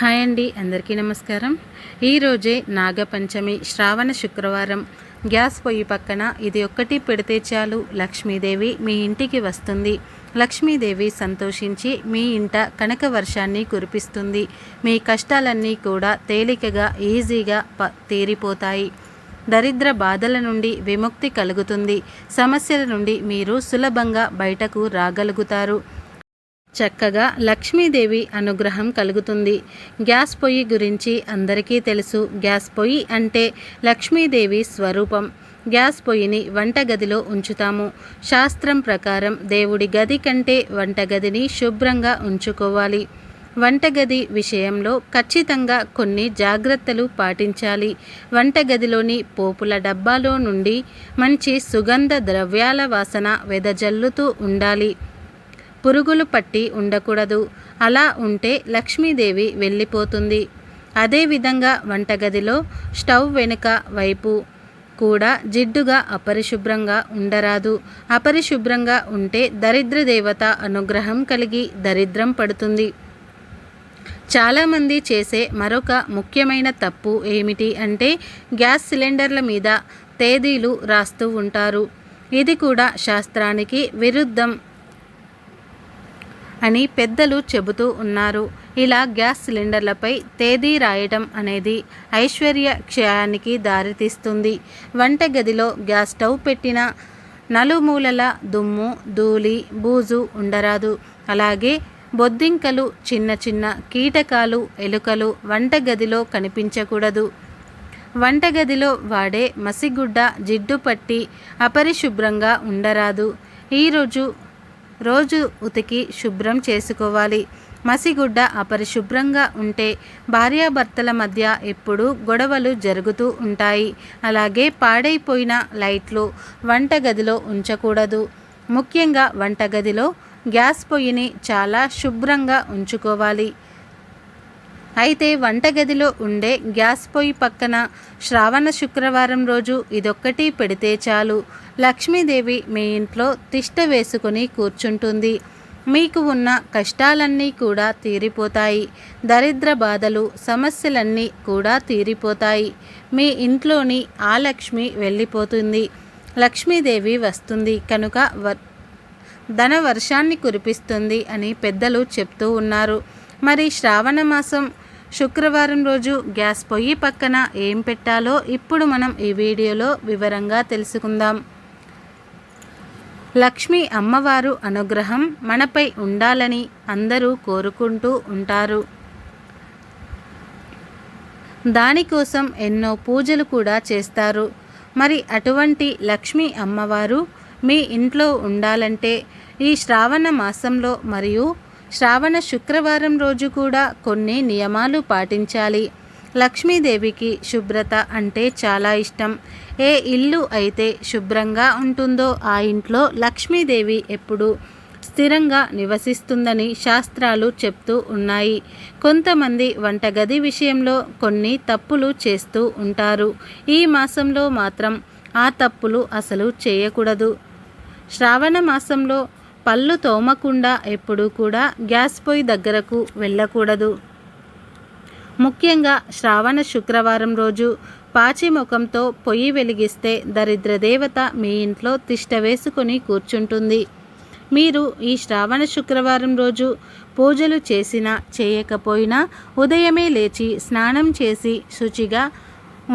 Hi అండి అందరికీ నమస్కారం. ఈరోజే నాగపంచమి శ్రావణ శుక్రవారం. గ్యాస్ పొయ్యి పక్కన ఇది ఒక్కటి పెడితే చాలు లక్ష్మీదేవి మీ ఇంటికి వస్తుంది. లక్ష్మీదేవి సంతోషించి మీ ఇంట కనక వర్షాన్ని కురిపిస్తుంది. మీ కష్టాలన్నీ కూడా తేలికగా ఈజీగా ప తీరిపోతాయి. దరిద్ర బాధల నుండి విముక్తి కలుగుతుంది. సమస్యల నుండి మీరు సులభంగా బయటకు రాగలుగుతారు. చక్కగా లక్ష్మీదేవి అనుగ్రహం కలుగుతుంది. గ్యాస్ పొయ్యి గురించి అందరికీ తెలుసు. గ్యాస్ పొయ్యి అంటే లక్ష్మీదేవి స్వరూపం. గ్యాస్ పొయ్యిని వంటగదిలో ఉంచుతాము. శాస్త్రం ప్రకారం దేవుడి గది కంటే వంటగదిని శుభ్రంగా ఉంచుకోవాలి. వంటగది విషయంలో ఖచ్చితంగా కొన్ని జాగ్రత్తలు పాటించాలి. వంటగదిలోని పోపుల డబ్బాలో నుండి మంచి సుగంధ ద్రవ్యాల వాసన వెదజల్లుతూ ఉండాలి. పురుగులు పట్టి ఉండకూడదు. అలా ఉంటే లక్ష్మీదేవి వెళ్ళిపోతుంది. అదేవిధంగా వంటగదిలో స్టవ్ వెనుక వైపు కూడా జిడ్డుగా అపరిశుభ్రంగా ఉండరాదు. అపరిశుభ్రంగా ఉంటే దరిద్ర దేవత అనుగ్రహం కలిగి దరిద్రం పడుతుంది. చాలామంది చేసే మరొక ముఖ్యమైన తప్పు ఏమిటి అంటే గ్యాస్ సిలిండర్ల మీద తేదీలు రాస్తూ ఉంటారు. ఇది కూడా శాస్త్రానికి విరుద్ధం. అని పెద్దలు చెబుతూ ఉన్నారు. ఇలా గ్యాస్ సిలిండర్లపై తేదీ రాయటం అనేది ఐశ్వర్య క్షయానికి దారితీస్తుంది. వంటగదిలో గ్యాస్ స్టవ్ పెట్టిన నలుమూలల దుమ్ము ధూళి బూజు ఉండరాదు. అలాగే బొద్దింకలు చిన్న చిన్న కీటకాలు ఎలుకలు వంటగదిలో కనిపించకూడదు. వంటగదిలో వాడే మసిగుడ్డ జిడ్డు పట్టి అపరిశుభ్రంగా ఉండరాదు. ఈరోజు రోజు ఉతికి శుభ్రం చేసుకోవాలి. మసిగుడ్డ అపరిశుభ్రంగా ఉంటే భార్యాభర్తల మధ్య ఎప్పుడూ గొడవలు జరుగుతూ ఉంటాయి. అలాగే పాడైపోయిన లైట్లు వంటగదిలో ఉంచకూడదు. ముఖ్యంగా వంటగదిలో గ్యాస్ పొయ్యిని చాలా శుభ్రంగా ఉంచుకోవాలి. అయితే వంటగదిలో ఉండే గ్యాస్ పొయ్యి పక్కన శ్రావణ శుక్రవారం రోజు ఇదొక్కటి పెడితే చాలు. లక్ష్మీదేవి మీ ఇంట్లో తిష్ట వేసుకుని కూర్చుంటుంది. మీకు ఉన్న కష్టాలన్నీ కూడా తీరిపోతాయి. దరిద్ర బాధలు సమస్యలన్నీ కూడా తీరిపోతాయి. మీ ఇంట్లోని ఆ లక్ష్మి వెళ్ళిపోతుంది. లక్ష్మీదేవి వస్తుంది కనుక వ ధన వర్షాన్ని కురిపిస్తుంది అని పెద్దలు చెప్తూ ఉన్నారు. మరి శ్రావణ మాసం శుక్రవారం రోజు గ్యాస్ పొయ్యి పక్కన ఏం పెట్టాలో ఇప్పుడు మనం ఈ వీడియోలో వివరంగా తెలుసుకుందాం. లక్ష్మీ అమ్మవారు అనుగ్రహం మనపై ఉండాలని అందరూ కోరుకుంటూ ఉంటారు. దానికోసం ఎన్నో పూజలు కూడా చేస్తారు. మరి అటువంటి లక్ష్మీ అమ్మవారు మీ ఇంట్లో ఉండాలంటే ఈ శ్రావణ మాసంలో మరియు శ్రావణ శుక్రవారం రోజు కూడా కొన్ని నియమాలు పాటించాలి. లక్ష్మీదేవికి శుభ్రత అంటే చాలా ఇష్టం. ఏ ఇల్లు అయితే శుభ్రంగా ఉంటుందో ఆ ఇంట్లో లక్ష్మీదేవి ఎప్పుడు స్థిరంగా నివసిస్తుందని శాస్త్రాలు చెప్తూ ఉన్నాయి. కొంతమంది వంటగది విషయంలో కొన్ని తప్పులు చేస్తూ ఉంటారు. ఈ మాసంలో మాత్రం ఆ తప్పులు అసలు చేయకూడదు. శ్రావణ మాసంలో పళ్ళు తోమకుండా ఎప్పుడూ కూడా గ్యాస్ పొయ్యి దగ్గరకు వెళ్ళకూడదు. ముఖ్యంగా శ్రావణ శుక్రవారం రోజు పాచి ముఖంతో పొయ్యి వెలిగిస్తే దరిద్ర దేవత మీ ఇంట్లో తిష్ట వేసుకొని కూర్చుంటుంది. మీరు ఈ శ్రావణ శుక్రవారం రోజు పూజలు చేసినా చేయకపోయినా ఉదయమే లేచి స్నానం చేసి శుచిగా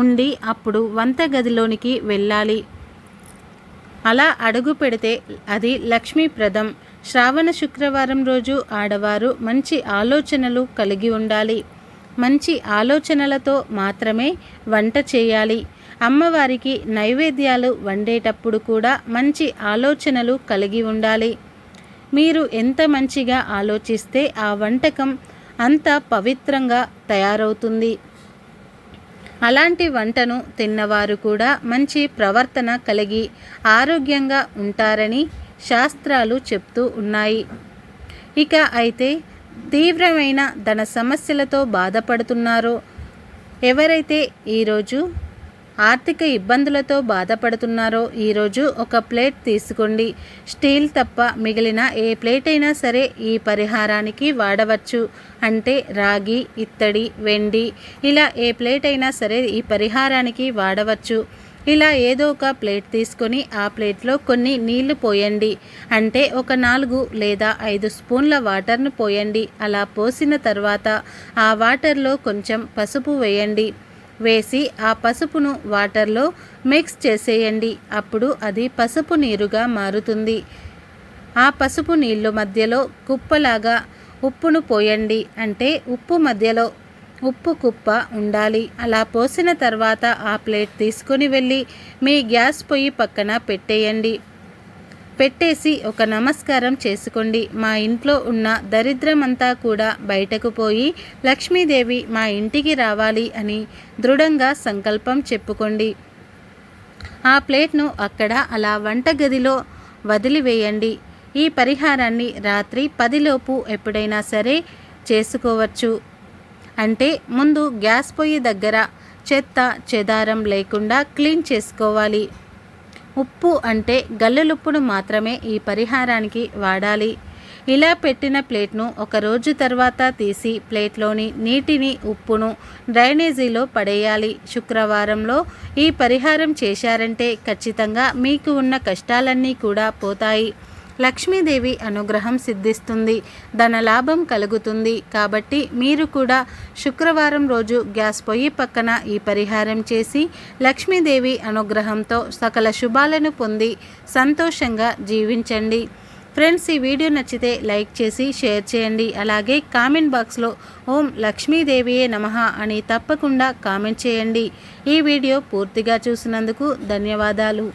ఉండి అప్పుడు వంటగదిలోనికి వెళ్ళాలి. అలా అడుగు పెడితే అది లక్ష్మీప్రదం శ్రావణ శుక్రవారం రోజు ఆడవారు మంచి ఆలోచనలు కలిగి ఉండాలి. మంచి ఆలోచనలతో మాత్రమే వంట చేయాలి. అమ్మవారికి నైవేద్యాలు వండేటప్పుడు కూడా మంచి ఆలోచనలు కలిగి ఉండాలి. మీరు ఎంత మంచిగా ఆలోచిస్తే ఆ వంటకం అంత పవిత్రంగా తయారవుతుంది. అలాంటి వంటను తిన్నవారు కూడా మంచి ప్రవర్తన కలిగి ఆరోగ్యంగా ఉంటారని శాస్త్రాలు చెప్తూ ఉన్నాయి. ఇక అయితే తీవ్రమైన ధన సమస్యలతో బాధపడుతున్నారో. ఎవరైతే ఈరోజు ఆర్థిక ఇబ్బందులతో బాధపడుతున్నారో ఈరోజు ఒక ప్లేట్ తీసుకోండి. స్టీల్ తప్ప మిగిలిన ఏ ప్లేట్ అయినా సరే ఈ పరిహారానికి వాడవచ్చు. అంటే రాగి ఇత్తడి వెండి ఇలా ఏ ప్లేట్ అయినా సరే ఈ పరిహారానికి వాడవచ్చు. ఇలా ఏదో ఒక ప్లేట్ తీసుకొని ఆ ప్లేట్లో కొన్ని నీళ్ళు పోయండి. అంటే ఒక నాలుగు లేదా ఐదు స్పూన్ల వాటర్ను పోయండి. అలా పోసిన తర్వాత ఆ వాటర్లో కొంచెం పసుపు వేయండి. వేసి ఆ పసుపును వాటర్లో మిక్స్ చేసేయండి. అప్పుడు అది పసుపు నీరుగా మారుతుంది. ఆ పసుపు నీళ్ళు మధ్యలో కుప్పలాగా ఉప్పును పోయండి. అంటే ఉప్పు మధ్యలో ఉప్పు కుప్ప ఉండాలి. అలా పోసిన తర్వాత ఆ ప్లేట్ తీసుకొని వెళ్ళి మీ గ్యాస్ పొయ్యి పక్కన పెట్టేయండి. పెట్టేసి ఒక నమస్కారం చేసుకోండి. మా ఇంట్లో ఉన్న దరిద్రమంతా కూడా బయటకు పోయి లక్ష్మీదేవి మా ఇంటికి రావాలి అని దృఢంగా సంకల్పం చెప్పుకోండి. ఆ ప్లేట్ను అక్కడ అలా వంటగదిలో వదిలివేయండి. ఈ పరిహారాన్ని రాత్రి పదిలోపు ఎప్పుడైనా సరే చేసుకోవచ్చు. అంటే ముందు గ్యాస్ పొయ్యి దగ్గర చెత్త చెదారం లేకుండా క్లీన్ చేసుకోవాలి. ఉప్పు అంటే గల్లులుప్పును మాత్రమే ఈ పరిహారానికి వాడాలి. ఇలా పెట్టిన ప్లేట్ను ఒక రోజు తర్వాత తీసి ప్లేట్లోని నీటిని ఉప్పును డ్రైనేజీలో పడేయాలి. శుక్రవారంలో ఈ పరిహారం చేశారంటే ఖచ్చితంగా మీకు ఉన్న కష్టాలన్నీ కూడా పోతాయి. లక్ష్మీదేవి అనుగ్రహం సిద్ధిస్తుంది. ధనలాభం కలుగుతుంది. కాబట్టి మీరు కూడా శుక్రవారం రోజు గ్యాస్ పొయ్యి పక్కన ఈ పరిహారం చేసి లక్ష్మీదేవి అనుగ్రహంతో సకల శుభాలను పొంది సంతోషంగా జీవించండి. ఫ్రెండ్స్ ఈ వీడియో నచ్చితే లైక్ చేసి షేర్ చేయండి. అలాగే కామెంట్ బాక్స్లో ఓం లక్ష్మీదేవియే నమ అని తప్పకుండా కామెంట్ చేయండి. ఈ వీడియో పూర్తిగా చూసినందుకు ధన్యవాదాలు.